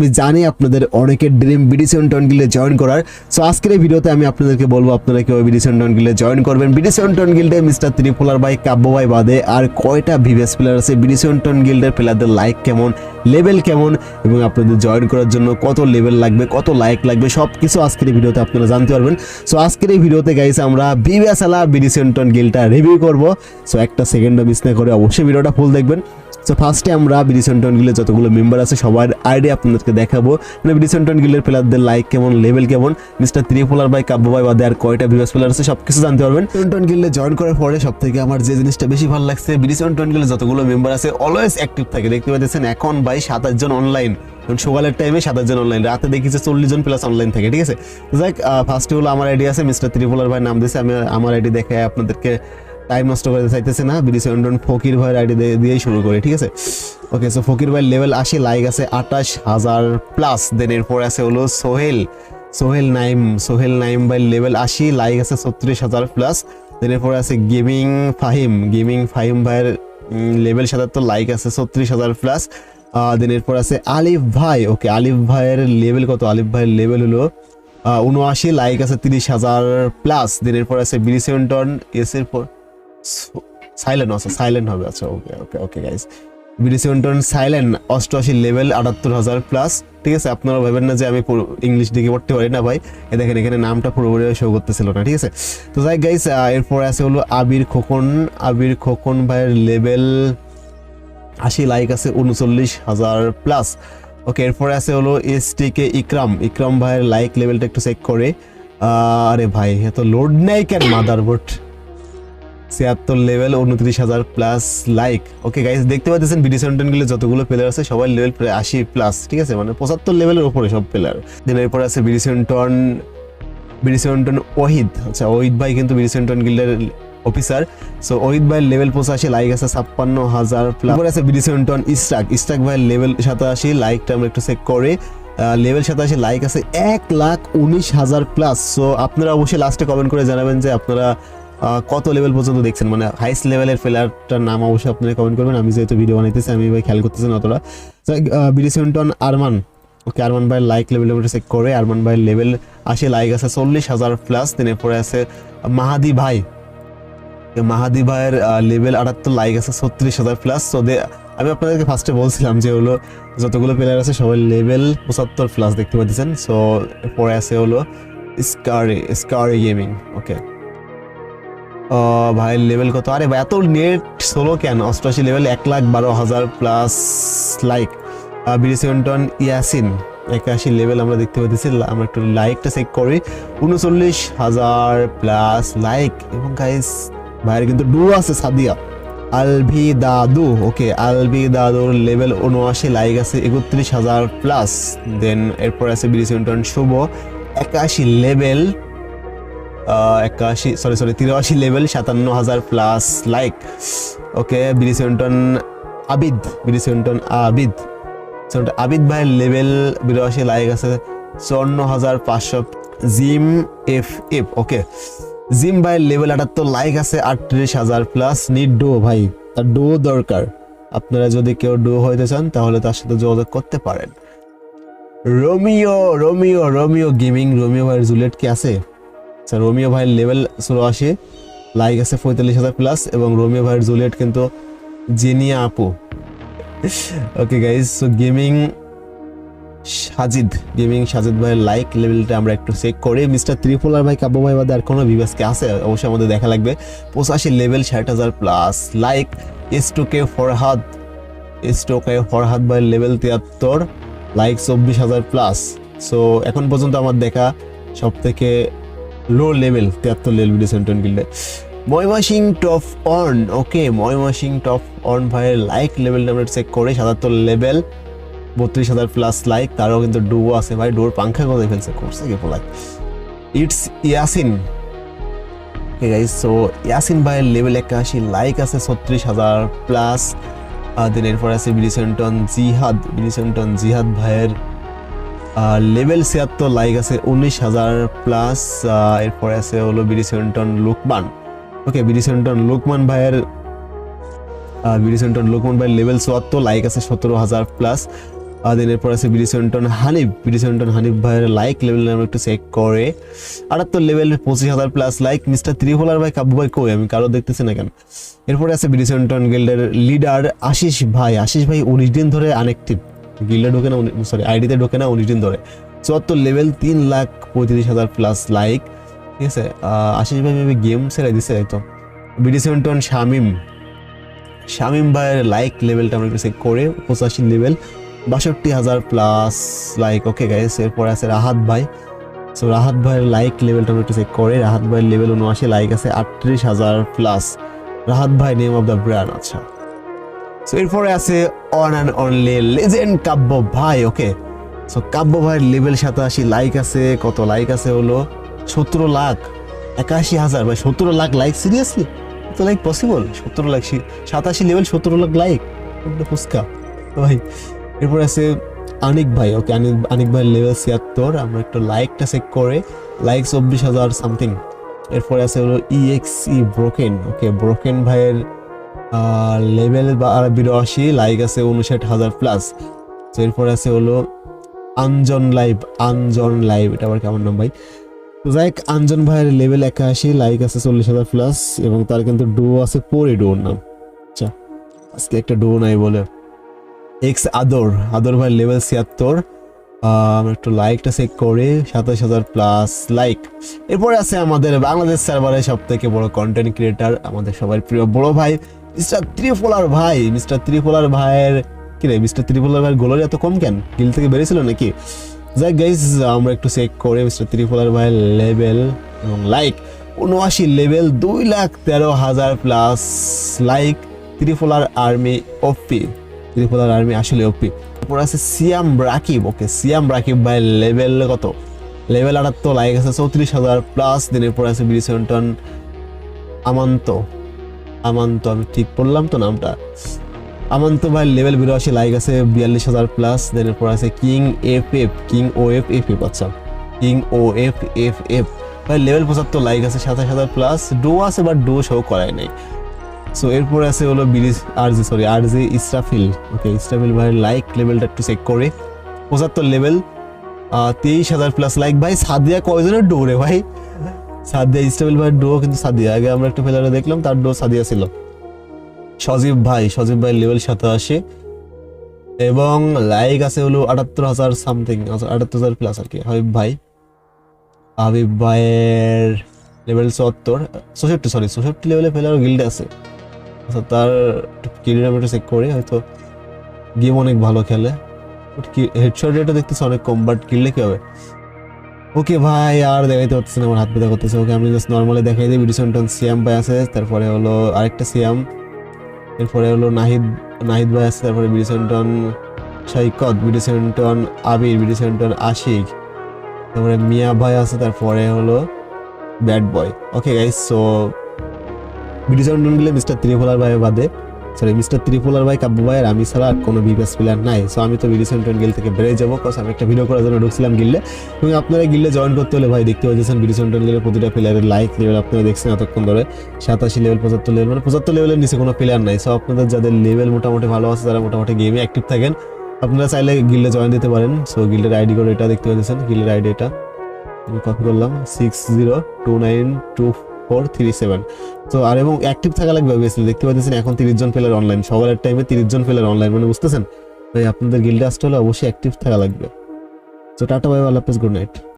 আমি জানি আপনাদের অনেকের ড্রিম টন গিল্ডে জয়েন করার। সো আজকের এই ভিডিওতে আমি আপনাদেরকে বলব আপনারা কেউ বিডিসন টন গিল্ডে জয়েন করবেন। বিডিসন টন গিল্ডে মিস্টার ত্রিপুলার ভাই, কাব্য ভাই বাদে আর কয়টা ভিভিএস প্লেয়ার আছে? বিডিসন টন গিল্ডের প্লেয়ারদের লাইক কেমন লেভেল কেমন এবং আপনাদের জয়েন করার জন্য কত লেভেল লাগবে, কত লাইক লাগবে সব কিছু আজকের এই ভিডিওতে আপনারা জানতে পারবেন। সো আজকের এই ভিডিওতে গাইছে আমরা ভিভিএস আলা টন গিল্ডটা রিভিউ করব। সো একটা সেকেন্ডও মিস না করে অবশ্যই ভিডিওটা ফুল দেখবেন। সো ফার্স্টে আমরা বিডিসেন্টন গিলের যতগুলো মেম্বার আছে, সবার আইডি আপনাদেরকে দেখাবো। মানে বিডিসেন্টন গিলের প্লেয়ারদের লাইক কেমন লেভেল কেমন মিস্টার ত্রিপুলার বাই কাব্য ভাই বাদে আর কয়টা ভিউয়ার্স প্লেয়ার আছে সব কিছু জানতে পারবেন। বিডিসেন্টন গিলে জয়েন করার পরে সব থেকে আমার যে জিনিসটা বেশি ভালো লাগছে বিডিসেন্টন গিলে যতগুলো মেম্বার আছে অলওয়েজ অ্যাক্টিভ থাকে। দেখতে পাচ্ছেন, এখন ভাই সাতাশ জন অনলাইন সকালের টাইমে সাতাশ জন অনলাইন রাতে দেখিছে চল্লিশ জন প্লাস অনলাইন থাকে, ঠিক আছে? যাক ফার্স্টে হলো আমার আইডি আছে মিস্টার ত্রিপুলার ভাই নাম দিয়েছে, আমি আমার আইডি দেখে আপনাদেরকে টাইম নষ্ট করতে চাইতেছে না বিডিসি অন্ডন ফকির ভাইয়ের আইডি দিয়েই শুরু করি, ঠিক আছে? ওকে সো ফকির ভাইয়ের লেভেল আশি লাইক আছে আঠাশ হাজার প্লাস দেন এরপর আছে হলো সোহেল সোহেল নাইম সোহেল নাইম ভাইয়ের লেভেল আশি লাইক আছে ছত্রিশ হাজার প্লাস দেন এরপর আছে গেমিং ফাহিম গেমিং ফাহিম ভাইয়ের লেভেল সাতাত্তর লাইক আছে ছত্রিশ হাজার প্লাস দেন এরপর আছে আলিফ ভাই ওকে আলিফ ভাইয়ের লেভেল কত? আলিফ ভাইয়ের লেভেল হলো উনআশি লাইক আছে তিরিশ হাজার প্লাস দেন এরপর আছে বিডি সেভেন্টন এস এর পর সাইলেন্ট আছে সাইলেন্ট হবে আচ্ছা okay okay okay guys BD Seventon silent অষ্টআশি লেভেল আটাত্তর হাজার প্লাস ঠিক আছে? আপনারা ভাবেন না যে আমি ইংলিশ দিকে পড়তে পারি না ভাই। এ দেখেন, এখানে নামটা পুরোপুরি শো করতেছিল না, ঠিক আছে? তো যাই গাইস এরপর আছে হলো আবির খোকন। আবির খোকন ভাইয়ের লেভেল আশি লাইক আছে, উনচল্লিশ হাজার প্লাস ওকে এরপরে আছে হলো এস টি কে ইকরাম। ইকরাম ভাইয়ের লাইক লেভেলটা একটু চেক করে। আরে ভাই, এত লোড নেই কেন মাদারবোর্ড ছিয়াত্তর লেভেল উনত্রিশ হাজার প্লাস লাইক ওকে গাইস দেখতে পাচ্ছেন বিডি সেভেন্টিন গেলে, যতগুলো প্লেয়ার আছে, সবাই লেভেল প্রায় আশি প্লাস ঠিক আছে? মানে পঁচাত্তর লেভেলের উপরে সব প্লেয়ার দেন এরপর আছে BD Seventon BD Seventon Ohid আচ্ছা ওহিদ ভাই কিন্তু বিডি সেভেন্টন গিল্ডের অফিসার সো ওহিদ ভাইয়ের লেভেল পঁচাশি লাইক আছে ছাপ্পান্ন হাজার প্লাস আছে বিডি সেভেন্টন ইস্টাক ইস্টাক ভাইয়ের লেভেল সাতাশি লাইকটা আমরা একটু চেক করে। লেভেল সাতাশি লাইক আছে এক লাখ উনিশ হাজার প্লাস সো আপনারা অবশ্যই লাস্টে কমেন্ট করে জানাবেন যে আপনারা কত লেভেল পর্যন্ত দেখছেন? মানে হাইস্ট লেভেলের প্লেয়ারটার নাম অবশ্যই আপনারা কমেন্ট করবেন। আমি যেহেতু ভিডিও বানাইতেছি, আমি ভাই খেয়াল করতেছি না অতটা BD Seventon Arman okay Arman ভাইয়ের লাইক লেভেল চেক করে আরমান ভাইয়ের লেভেল আসে লাইক আছে, চল্লিশ হাজার প্লাস দেন পরে আছে মাহাদি ভাই। মাহাদি ভাইয়ের লেভেল আটাত্তর লাইক আছে, ছত্রিশ হাজার প্লাস সো আমি আপনাদেরকে ফার্স্টে বলছিলাম যে হলো যতগুলো প্লেয়ার আছে, সবাই লেভেল পঁচাত্তর প্লাস দেখতে পাচ্ছেন সো পরে আছে হলো স্কারি স্কারি গেমিং ওকে ভাইয়ের লেভেল কত? আরে ভাই, এত নেট ষোলো কেন? অষ্টআশি লেভেল এক লাখ বারো হাজার plus like BD Seventon Yasin, একাশি লেভেল আমরা দেখতে পাচ্ছি আমরা একটু লাইকটা চেক করি। উনচল্লিশ হাজার প্লাস লাইক এবং গাইস ভাইয়ের কিন্তু ডু আছে, সাদিয়া। আলভি দাদু ওকে আলভি দাদুর লেভেল উনআশি লাইক আছে একত্রিশ হাজার প্লাস দেন এরপর আছে বিডি সেভেন্টন শুভ। একাশি লেভেল একাশি সরি সরি তিরাশি লেভেল সাতান্ন হাজার plus like okay BD Seventon Abid BD Seventon Abid Abid ভাইয়ের লেভেল বিরাশি লাইক আছে। চুয়ান্ন হাজার পাঁচশো Jim F F okay Jim ভাইয়ের লেভেল আটাত্তর লাইক আছে, আটত্রিশ হাজার প্লাস নিড ডো ভাই। তার ডো দরকার। আপনারা যদি কেউ ডো হইতে চান, তাহলে তার সাথে যোগাযোগ করতে পারেন। Romeo Romeo Romeo gaming Romeo ভাইয়ের জুলেট কি আছে? আচ্ছা রোমিও ভাইয়ের লেভেল চুরাশি লাইক আছে পঁয়তাল্লিশ হাজার প্লাস এবং রোমিও ভাইয়ের জুলিয়েট কিন্তু জেনিয়া আপু। Okay guys so gaming Sajid gaming Sajid ভাইয়ের লাইক লেভেলটা আমরা একটু চেক করি মিস্টার ত্রিপুলার ভাই কাব্য ভাই বাদে আর কোনো বিভাসকে আছে? অবশ্যই আমাদের দেখা লাগবে। পঁচাশি লেভেল ষাট হাজার plus like S two K Farhad S two K Farhad ভাইয়ের লেভেল তিয়াত্তর লাইক চব্বিশ হাজার প্লাস সো এখন পর্যন্ত আমার দেখা সব থেকে লো লেভেল তিয়াত্তর BD Seventon গিল্ডে Mymensingh top on okay Mymensingh top on ভাইয়ের লাইক লেভেলটা আমরা চেক করে, সাতাত্তর লেভেল বত্রিশ হাজার প্লাস লাইক তারও কিন্তু ডুও আছে ভাই ডোর পাংখা করে ফেলছে, করছে কি পোলাই it's Yasin okay guys so Yasin ভাইয়ের লেভেল একাশি লাইক আছে, ছত্রিশ হাজার প্লাস দেন এরপর আছে বিডিসেন্টন জিহাদ বিলিসেন্টন জিহাদ ভাইয়ের লেভেল ছিয়াত্তর লাইক আছে, উনিশ হাজার প্লাস এরপরে আছে হলো BD Seventon Lukman. Okay BD Seventon Lukman ভাইয়ের বিডি সেভেন্টন লুকমান ভাইয়ের লেভেল চুয়াত্তর লাইক আছে, সতেরো হাজার প্লাস দেন এরপর আছে বিডিসেন্টন হানিফ। বিডিসেন্টন হানিফ ভাইয়ের লাইক লেভেল একটু চেক করে। আটাত্তর লেভেল পঁচিশ হাজার প্লাস লাইক মিস্টার ত্রিভোলার ভাই কাব্য ভাই কই? আমি কারও দেখতেছি না কেন? এরপরে আছে বিডিসেন্টন গিল্ডের লিডার আশিস ভাই। আশিস ভাই উনিশ দিন ধরে আনএক্টিভ গিল্ডে ঢোকে না সরি আইডিতে ঢোকে না উনিশ দিন ধরে। চুয়াত্তর লেভেল তিন লাখ পঁয়ত্রিশ হাজার প্লাস লাইক ঠিক আছে? আশিস ভাই মেবি গেম ছেড়ে দিছে তো বিডিসেন্টন শামিম শামিম ভাইয়ের লাইক লেভেলটা আমরা একটু চেক করে, পঁচাশি লেভেল বাষট্টি হাজার প্লাস লাইক ওকে গাইস এরপরে আছে রাহাত ভাই। সো রাহাত ভাইয়ের লাইক লেভেলটা আমরা একটু চেক করে, রাহাত ভাইয়ের লেভেল উনআশি লাইক আছে আটত্রিশ হাজার প্লাস রাহাত ভাই নেম অফ দ্য ব্র্যান্ড আচ্ছা। সো এরপরে আছে one and only legend Kabya ভাই ওকে সো কাব্য ভাইয়ের লেভেল সাতাশি লাইক আছে, কত লাইক আছে হলো? সতেরো লাখ, একাশি হাজার। ভাই সতেরো লাখ লাইক সিরিয়াসলি তো লাইক পসিবল সতেরো লাখ সাতাশি লেভেল সতেরো লাখ লাইক ফুচকা। ভাই, এরপর আছে আনিক ভাই ওকে আনিক আনিক ভাইয়ের লেভেল ছিয়াত্তর, আমরা একটু লাইকটা চেক করে লাইক চব্বিশ হাজার সামথিং এরপরে আছে হলো ইএক্সি ব্রোকেন ওকে ব্রোকেন ভাইয়ের লেভেল বা বিরাশি লাইক আছে উনষাট হাজার প্লাস এরপরে আছে হলো আঞ্জন লাইভ আঞ্জন লাইভ এটা আবার কেমন নাম ভাই? তো যাই আঞ্জন ভাইয়ের লেভেল একাশি লাইক আছে চল্লিশ হাজার প্লাস এবং তার কিন্তু ডো আছে পরে ডোর নাম। আচ্ছা আজকে একটা ডো নাই বলে। এক্স আদর আদর ভাই লেভেল ছিয়াত্তর। একটু লাইকটা চেক করে, সাতাশ হাজার প্লাস লাইক এরপরে আছে আমাদের বাংলাদেশ সার্ভারের সব থেকে বড় কন্টেন্ট ক্রিয়েটার আমাদের সবার প্রিয় বড় ভাই মিস্টার ত্রিফোলার ভাই মিস্টার ত্রিফোলার ভাইয়ের কি রে মিস্টার ত্রিফোলার ভাইয়ের গোলের এত কম কেন? গিল থেকে বেরিয়েছিল নাকি? যাই গাইজ আমরা একটু চেক করে মিস্টার ত্রিফোলার ভাইয়ের লেভেল এবং লাইক উনআশি লেভেল দুই লাখ তেরো হাজার plus like Tripolar army OP Tripolar army আসলে ওপি তারপর আছে সিয়াম রাকিব ওকে সিয়াম রাকিব ভাই লেভেল কত? লেভেল আটাত্তর লাইক আছে চৌত্রিশ হাজার প্লাস দিনের পর আছে বিরিসেন্টন আমান্ত আমান্ত, আমি ঠিক পড়লাম তো নামটা। আমান্ত ভাই লেভেল বিরাশি লাইক আছে বিয়াল্লিশ হাজার প্লাস দেন এরপর আছে king F F king O F F F আচ্ছা। King O F F F ভাই লেভেল পঁচাত্তর লাইক আছে সাতাশ হাজার প্লাস ডো আছে বাট ডো শো করায় নাই। সো এরপর আছে হলো bridge R G sorry R G Israfil okay Israfil ভাইয়ের লাইক লেভেলটা একটু চেক করে। পঁচাত্তর লেভেল তেইশ হাজার প্লাস লাইক ভাই সাদিয়া কয়জনের ডো রে ভাই? সাদিয়া ইসরাফিল ভাইয়ের ডো কিন্তু সাদিয়া। আগে আমরা একটা প্লেয়ারে দেখলাম, তার ডো সাদিয়া ছিল। সজীব ভাই সজীব ভাই লেভেল সাতাশি এবং লাইক আছে হলো আটাত্তর হাজার সামথিং আটাত্তর হাজার প্লাস আর কি। হাবিব ভাই। হাবিব ভাইয়ের লেভেল চুয়াত্তর চৌষট্টি সরি চৌষট্টি লেভেলে প্লেয়ার গিল্ডে আছে। আচ্ছা তার কিল রেট চেক করে, হয়তো গেম অনেক ভালো খেলে। হেডশট রেটও দেখতেছে অনেক কম বাট কিললে কি হবে? ওকে ভাই, আর দেখাইতে পারতেছে না, আমার হাত ব্যথা করতেছে। ওকে আমি জাস্ট নর্মালি দেখাই দিই বিডিসন্টন সিয়াম ভাই আছে, তারপরে হলো আরেকটা সিয়াম, এরপরে হলো নাহিদ নাহিদ ভাই আছে, তারপরে বিডিসেন্টন সৈকত বিডিসেন্টন আবির বিডিসেন্টন আশিক, তারপরে মিয়া ভাই আছে, তারপরে হলো bad boy okay guys so BD Seventon গেলে মিস্টার ত্রিপোলার ভাই বাদে সরি মিস্টার ত্রিপোলার ভাই কাব্য ভাই, আর আমি ছাড়া আর কোনো বিপিএস প্লেয়ার নাই। সো আমি তো বিডিসেন্টন গিল থেকে বেড়ে যাব। কজ আমি একটা ভিডিও করার জন্য ঢুকছিলাম গিল্লে এবং আপনারা গিল্লে জয়েন করতে হলে ভাই, দেখতে পাচ্ছেন বিডিসেন্টন গিলের প্রতিটা প্লেয়ারের লাইক লেভেল আপনারা দেখছেন এতক্ষণ ধরে সাতাশি লেভেল পঁচাত্তর লেভেল মানে পঁচাত্তর লেভেলের নিচে কোনো প্লেয়ার নাই। সো আপনাদের যাদের লেভেল মোটামুটি ভালো আছে তারা মোটামুটি গেমে অ্যাক্টিভ থাকেন, আপনারা চাইলে গিল্ডে জয়েন দিতে পারেন। সো গিল্ডের আইডি করে এটা দেখতে পাচ্ছেন। গিল্ডের আইডি এটা। আমি কপি করলাম। Six zero two nine two four three seven তো আর এবং অ্যাক্টিভ থাকা লাগবে অবভিয়াসলি দেখতে পাচ্ছেন, এখন তিরিশ জন প্লেয়ার অনলাইন সকালের টাইমে তিরিশ জন প্লেয়ার অনলাইন মানে বুঝতেছেন? তাই আপনাদের গিল্ডে আসতে হলে অবশ্যই অ্যাক্টিভ থাকা লাগবে। তো টাটা বাই আল্লাহ গুড নাইট